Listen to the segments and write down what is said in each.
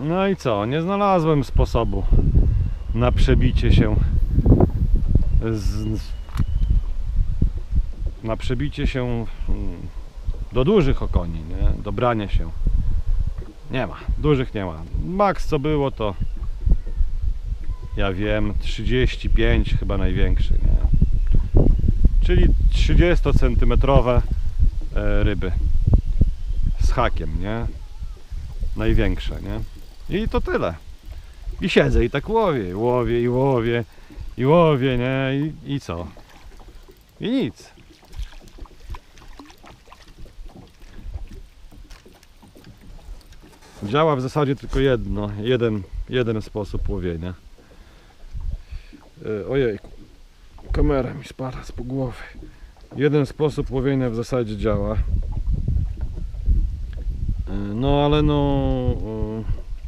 No i co? Nie znalazłem sposobu na przebicie się z, na przebicie się mm, do dużych okoni, nie? Do brania się. Nie ma, dużych nie ma. Max co było to ja wiem, 35 chyba największy, nie? Czyli 30 centymetrowe e, ryby z hakiem, nie? Największe, nie? I to tyle. I siedzę i tak łowię, łowię i łowię i łowię, nie? I, i co? I nic. Działa w zasadzie tylko jedno, jeden, jeden sposób łowienia. E, Ojejku, kamera mi spada z głowy. Jeden sposób łowienia w zasadzie działa. E, No ale no,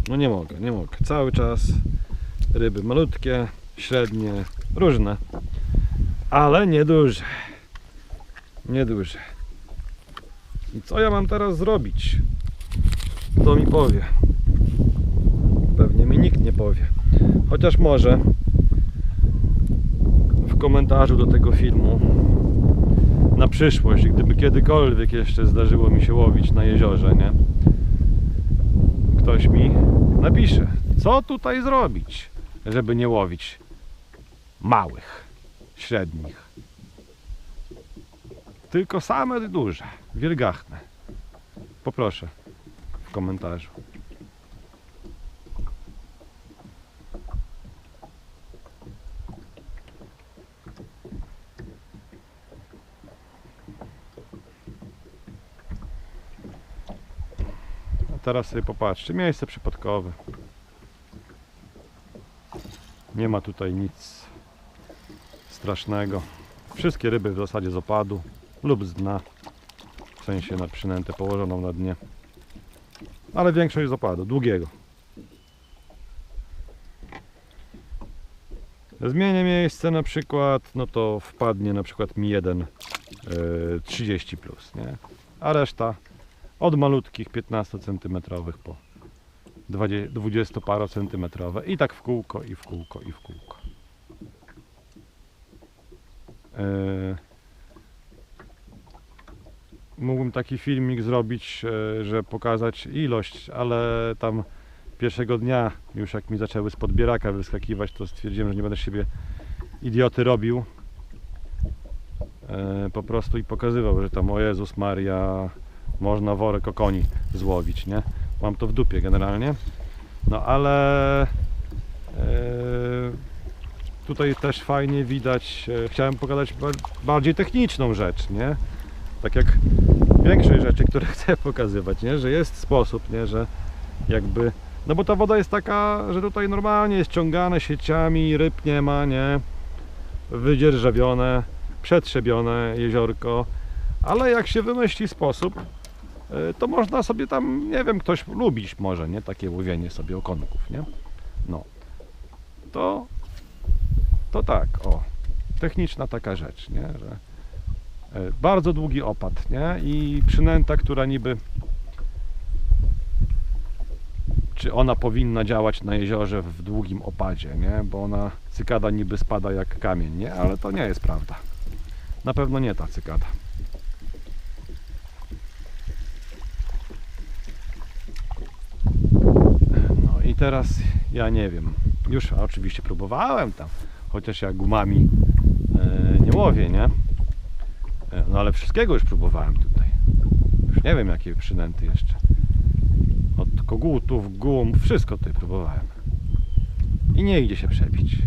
no nie mogę, nie mogę. Cały czas ryby malutkie, średnie, różne, ale nieduże. Nieduże. I co ja mam teraz zrobić? Kto mi powie? Pewnie mi nikt nie powie. Chociaż może w komentarzu do tego filmu na przyszłość, gdyby kiedykolwiek jeszcze zdarzyło mi się łowić na jeziorze, nie? Ktoś mi napisze, co tutaj zrobić, żeby nie łowić małych, średnich. Tylko same duże, wielgachne. Poproszę w komentarzu. Teraz sobie popatrzcie, miejsce przypadkowe. Nie ma tutaj nic strasznego. Wszystkie ryby w zasadzie z opadu lub z dna. W sensie na przynętę położoną na dnie. Ale większość z opadu, długiego. Zmienię miejsce na przykład, no to wpadnie na przykład mi jeden e, 30 plus, nie? A reszta od malutkich 15 cm po 20 paro centymetrowe i tak w kółko i w kółko i w kółko. E, mógłbym taki filmik zrobić, e, że pokazać ilość, ale tam pierwszego dnia już jak mi zaczęły z podbieraka wyskakiwać, to stwierdziłem, że nie będę siebie idioty robił. E, po prostu i pokazywał, że tam o Jezus Maria można worek okoni złowić, nie? Mam to w dupie generalnie. No ale e, tutaj też fajnie widać, e, chciałem pokazać ba- bardziej techniczną rzecz, nie? Tak jak większość rzeczy, które chcę pokazywać, nie? Że jest sposób, nie? Że jakby, no bo ta woda jest taka, że tutaj normalnie jest ciągane sieciami, ryb nie ma, nie? Wydzierżawione, przetrzebione jeziorko, ale jak się wymyśli sposób, to można sobie tam, nie wiem, ktoś lubić może, nie? Takie łowienie sobie okonków, nie? No. To, to tak, o. Techniczna taka rzecz, nie? Że y, bardzo długi opad, nie? I przynęta, która niby czy ona powinna działać na jeziorze w długim opadzie, nie? Bo ona, cykada niby spada jak kamień, nie? Ale to nie jest prawda. Na pewno nie ta cykada. No i teraz ja nie wiem. Już oczywiście próbowałem tam, chociaż ja gumami e, nie łowię, nie? E, no ale wszystkiego już próbowałem tutaj. Już nie wiem jakie przynęty jeszcze. Od kogutów, gum, wszystko tutaj próbowałem. I nie idzie się przebić.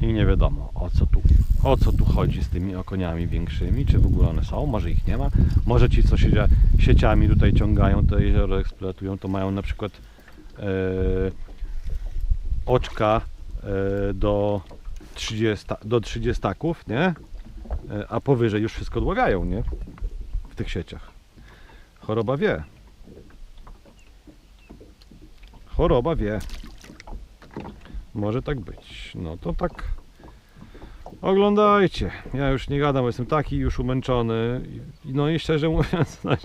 I nie wiadomo o co tu, o co tu chodzi z tymi okoniami większymi, czy w ogóle one są, może ich nie ma. Może ci co siecia, sieciami tutaj ciągają, to jezioro eksploatują, to mają na przykład e, oczka e, do 30, do 30 nie? E, a powyżej już wszystko odławiają, nie? W tych sieciach. Choroba wie. Choroba wie. Może tak być. No to tak. Oglądajcie. Ja już nie gadam, bo jestem taki już umęczony. No i szczerze mówiąc, no,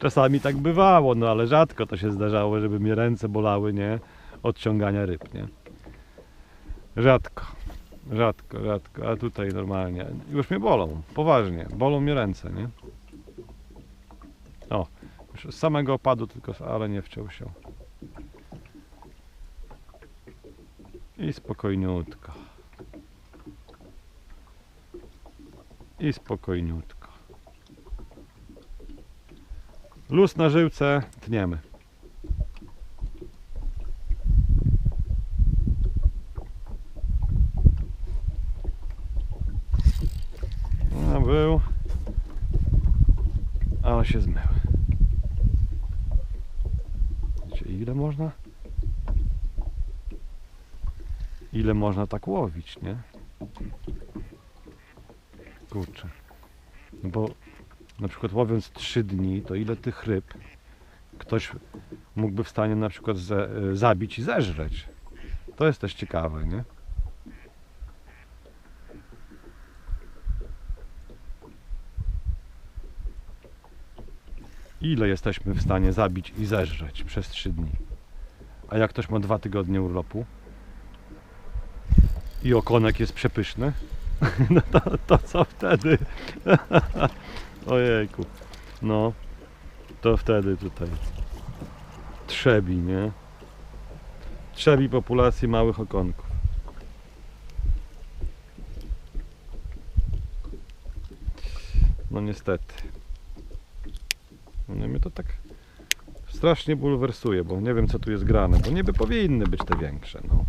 Czasami tak bywało, no ale rzadko to się zdarzało, żeby mnie ręce bolały, nie? Od ciągania ryb, nie? Rzadko. Rzadko, rzadko, a tutaj normalnie. Już mnie bolą, poważnie. Bolą mnie ręce, nie? O, już z samego opadu tylko, ale nie wciął się. I spokojniutko. I spokojniutko. Luz na żyłce, tniemy. No był. Ale się. Wiecie, ile można? Ile można tak łowić, nie? Kurczę. No bo na przykład łowiąc 3 dni, to ile tych ryb ktoś mógłby w stanie na przykład ze, y, zabić i zeżreć? To jest też ciekawe, nie? Ile jesteśmy w stanie zabić i zeżreć przez 3 dni? A jak ktoś ma 2 tygodnie urlopu i okonek jest przepyszny, no to, to co wtedy? Ojejku. No, to wtedy tutaj trzebi, nie? Trzebi populacji małych okonków. No niestety. No mnie to tak strasznie bulwersuje, bo nie wiem co tu jest grane, bo niby powinny być te większe, no.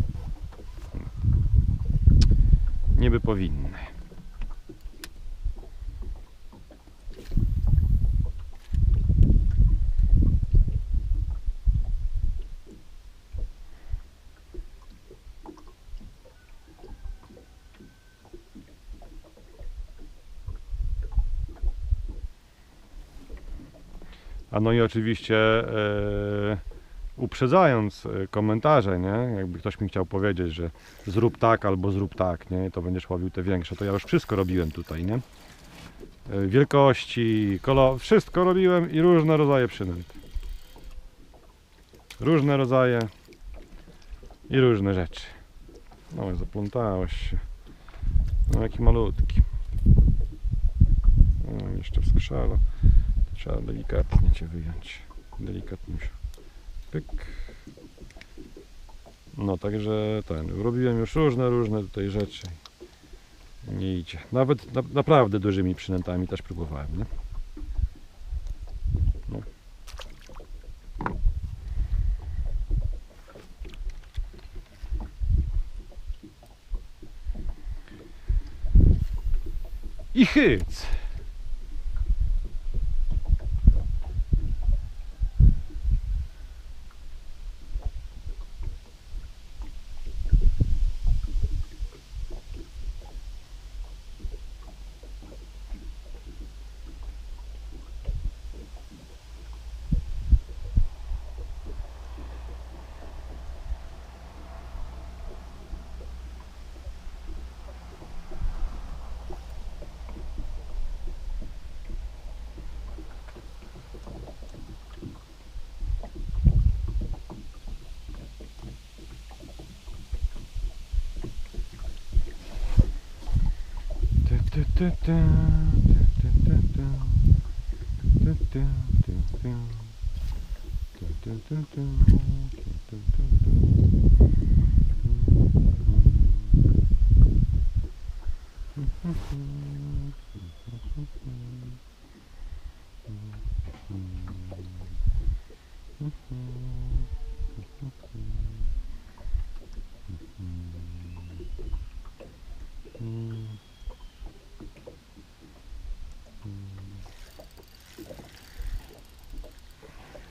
Niby powinny. A no i oczywiście e, uprzedzając e, komentarze, nie? Jakby ktoś mi chciał powiedzieć, że zrób tak albo zrób tak, nie? To będziesz łowił te większe, to ja już wszystko robiłem tutaj, nie? E, Wielkości, kolor, wszystko robiłem i różne rodzaje przynęt. Różne rodzaje i różne rzeczy. No, zaplątałeś się. No, jaki malutki. No, jeszcze w skrzala. Trzeba delikatnie Cię wyjąć. Delikatnie. Pyk. No także ten, robiłem już różne, różne tutaj rzeczy. Nie idzie. Nawet na, naprawdę dużymi przynętami też próbowałem, nie? No. I hyc! Tu,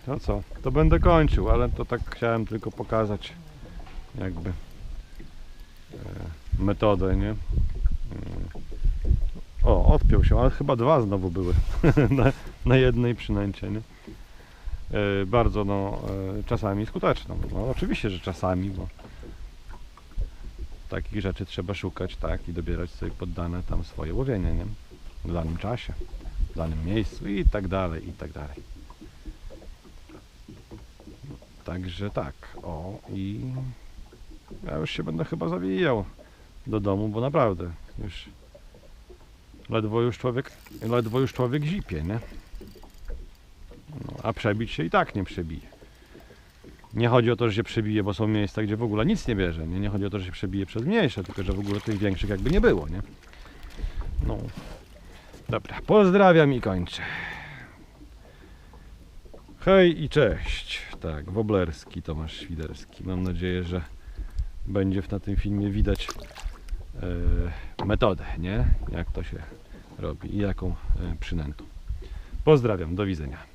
To co? To będę kończył, ale to tak chciałem tylko pokazać jakby e, metodę, nie? E, O, odpiął się, ale chyba dwa znowu były na, na jednej przynęcie, nie? E, Bardzo no, czasami skuteczną. No oczywiście, że czasami, bo takich rzeczy trzeba szukać, tak, i dobierać sobie poddane tam swoje łowienie, nie? W danym czasie, w danym miejscu i tak dalej, i tak dalej. Także tak, o i ja już się będę chyba zawijał do domu, bo naprawdę już ledwo już człowiek, ledwo już człowiek zipie, nie? No, a przebić się i tak nie przebije. Nie chodzi o to, że się przebije, bo są miejsca, gdzie w ogóle nic nie bierze. Nie, nie chodzi o to, że się przebije przez mniejsze, tylko że w ogóle tych większych jakby nie było, nie? No. Dobra, pozdrawiam i kończę. Hej i cześć. Tak, Woblerski, Tomasz Świderski. Mam nadzieję, że będzie na tym filmie widać e, metodę, nie? Jak to się robi i jaką e, przynętą. Pozdrawiam, do widzenia.